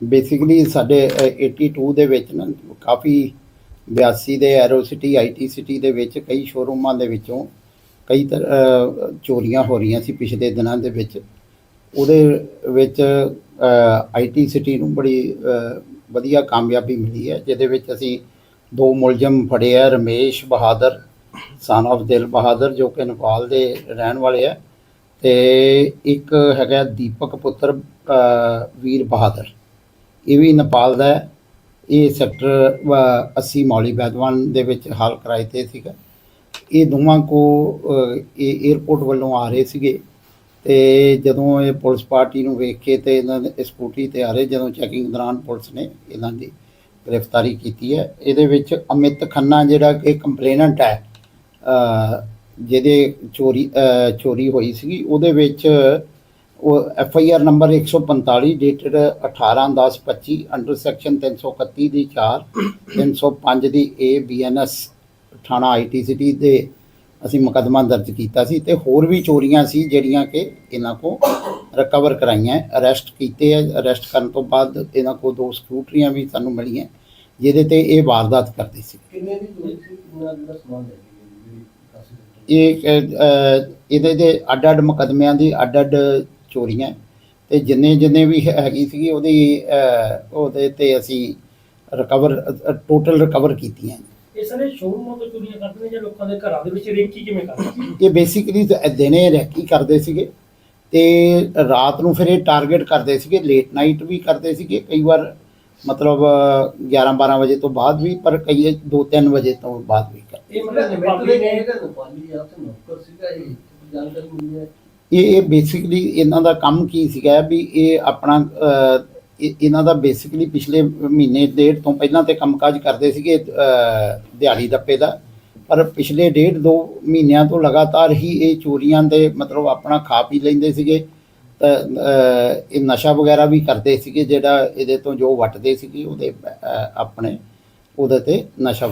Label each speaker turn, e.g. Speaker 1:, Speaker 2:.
Speaker 1: Basically ਸਾਡੇ ਅ, 82 ਦੇ ਵਿੱਚ ਨਾ ਕਾਫੀ 82 ਦੇ ਐਰੋ ਸਿਟੀ ਆਈਟੀ ਸਿਟੀ ਦੇ ਵਿੱਚ ਕਈ ਸ਼ੋਰੂਮਾਂ ਦੇ ਵਿੱਚੋਂ ਕਈ ਤਰ- ਚੋਰੀਆਂ ਹੋ ਰਹੀਆਂ ਸੀ ਪਿਛਲੇ ਦਿਨਾਂ ਦੇ ਵਿੱਚ। ਉਹਦੇ ਵਿੱਚ ਆਈਟੀ ਸਿਟੀ ਨੂੰ ਬੜੀ ਵਧੀਆ ਕਾਮਯਾਬੀ ਮਿਲੀ ਹੈ ਜਿਹਦੇ ਵਿੱਚ ਅਸੀਂ ਦੋ ਮੁਲਜ਼ਮ ਫੜੇ ਆ ਰਮੇਸ਼ ਬਹਾਦਰ ਸਨ of ਦਿਲ ਬਹਾਦਰ ਜੋ ਕਿ ਨੇਪਾਲ ਦੇ ਰਹਿਣ ਵਾਲੇ ਆ ਤੇ ਇੱਕ ਹੈਗਾ ਦੀਪਕ ਪੁੱਤਰ ਵੀਰ ਬਹਾਦਰ। ਇਹ ਵੀ ਨੇਪਾਲ ਦਾ ਹੈ। ਇਹ ਸੈਕਟਰ 80 ਮੌਲੀ ਬੈਦਵਾਨ ਦੇ ਵਿੱਚ ਹਾਲ ਕਿਰਾਏ ਤੇ ਸੀਗਾ। ਇਹ ਦੋਵਾਂ ਕੋ ਇਹ 에어ਪੋਰਟ ਵੱਲੋਂ ਆ ਰਹੇ ਸੀਗੇ ਤੇ ਜਦੋਂ ਇਹ ਪੁਲਿਸ ਪਾਰਟੀ ਨੂੰ ਵੇਖ ਕੇ ਤੇ ਇਹਨਾਂ ਦੇ ਸਕੂਟੀ ਤੇ ਆ ਰਹੇ, ਜਦੋਂ ਚੈਕਿੰਗ ਦੌਰਾਨ ਪੁਲਿਸ ਨੇ ਇਹਨਾਂ ਦੀ ਗ੍ਰਿਫਤਾਰੀ ਕੀਤੀ ਹੈ। ਇਹਦੇ ਵਿੱਚ ਅਮਿਤ ਖੰਨਾ ਜਿਹੜਾ ਕਿ ਕੰਪਲੇਨੈਂਟ ਹੈ ਜਿਹਦੇ ਚੋਰੀ ਚੋਰੀ ਹੋਈ ਸੀਗੀ, ਉਹਦੇ ਵਿੱਚ ਉਹ F I R number 145 dated 18/10/25 under section 331 ਦੀ 4 305 ਦੀ ਏ ਬੀ ਐਨ ਐਸ ਥਾਣਾ ਆਈ ਟੀ ਸਿਟੀ ਦੇ ਅਸੀਂ ਮੁਕੱਦਮਾ ਦਰਜ ਕੀਤਾ ਸੀ ਤੇ ਹੋਰ ਵੀ ਚੋਰੀਆਂ ਸੀ ਜਿਹੜੀਆਂ ਕਿ ਇਹਨਾਂ ਕੋ ਰਿਕਵਰ ਕਰਾਈਆਂ ਅਰੈਸਟ ਕੀਤੇ ਆ ਅਰੈਸਟ ਕਰਨ ਤੋਂ ਬਾਅਦ ਇਹਨਾਂ ਕੋ ਦੋ ਸਕੂਟਰੀਆਂ ਵੀ ਸਾਨੂੰ ਮਿਲੀਆਂ ਜਿਹਦੇ ਤੇ ਇਹ ਵਾਰਦਾਤ ਕਰਦੇ ਸੀ।
Speaker 2: ਕਿੰਨੇ ਦੀ ਚੋਰੀ ਸੀ? ਕਿੰਨਾ ਜਿਹੜਾ ਸਮਾਨ ਲੈ ਗਏ
Speaker 1: ਇਹ ਇਹਦੇ ਦੇ ਅੱਡ ਅੱਡ ਮੁਕੱਦਮਿਆਂ ਦੀ ਅੱਡ ਅੱਡ ਚੋਰੀਆਂ। ਤੇ ਜਿੰਨੇ ਜਿੰਨੇ ਵੀ ਹੈ- ਹੈਗੀ ਸੀਗੀ ਉਹਦੀ ਉਹਦੇ ਤੇ ਅਸੀਂ ਰਿਕਵਰ ਟੋਟਲ ਰਿਕਵਰ ਕੀਤੀਆਂ।
Speaker 3: ਇਹ ਸਾਰੇ ਸ਼ੋਰੂਮਾਂ ਤੋਂ ਚੋਰੀਆਂ ਕਰਦੇ ਨੇ ਜਾਂ ਲੋਕਾਂ ਦੇ ਘਰਾਂ ਦੇ ਵਿੱਚ ਰੇਕੀ ਕਿਵੇਂ ਕਰਦੇ?
Speaker 1: ਇਹ ਬੇਸਿਕਲੀ ਦਿਨੇ ਰੈਕੀ ਕਰਦੇ ਸੀਗੇ ਤੇ ਰਾਤ ਨੂੰ ਫਿਰ ਇਹ ਟਾਰਗੇਟ ਕਰਦੇ ਸੀਗੇ ਲੇਟ ਨਾਈਟ ਵੀ ਕਰਦੇ ਸੀਗੇ ਕਈ ਵਾਰ ਮਤਲਬ 11 12 ਵਜੇ ਤੋਂ ਬਾਅਦ ਵੀ ਪਰ ਕਈ 2 3 ਵਜੇ ਤੋਂ ਬਾਅਦ ਵੀ ਕਰਦੇ।
Speaker 3: ਇਹ
Speaker 2: ਮਤਲਬ ਨੇਪਾਲੀ
Speaker 3: ਨੇਪਾਲੀ
Speaker 2: ਨੇ। ਤੇ ਨੌਕਰ ਸੀਗਾ ਇਹ ਜਾਣਕਾਰੀ ਮਿਲੀ ਹੈ।
Speaker 1: ਇਹ ਇਹ ਬੇਸਿਕਲੀ ਇਹਨਾਂ ਦਾ ਕੰਮ ਕੀ ਸੀਗਾ ਵੀ ਇਹ ਆਪਣਾ ਇਹਨਾਂ ਦਾ ਬੇਸਿਕਲੀ ਪਿਛਲੇ ਮਹੀਨੇ ਡੇਢ ਤੋਂ ਪਹਿਲਾਂ ਤੇ ਕੰਮਕਾਜ ਕਰਦੇ ਸੀਗੇ ਅ, ਦਿਹਾੜੀ ਦੱਪੇ ਦਾ। ਪਰ ਪਿਛਲੇ ਡੇਢ ਦੋ ਮਹੀਨਿਆਂ ਤੋਂ ਲਗਾਤਾਰ ਹੀ ਇਹ ਚੋਰੀਆਂ ਦੇ ਮਤਲਬ ਆਪਣਾ ਖਾ ਪੀ ਲੈਂਦੇ ਸੀਗੇ। ਤਾਂ ਇਹ ਨਸ਼ਾ ਵਗੈਰਾ ਵੀ ਕਰਦੇ ਸੀਗੇ ਜਿਹੜਾ ਇਹਦੇ ਤੋਂ ਜੋ ਵਟਦੇ ਸੀਗੇ ਉਹਦੇ ਆਪਣੇ ਉਹਦੇ ਤੇ ਨਸ਼ਾ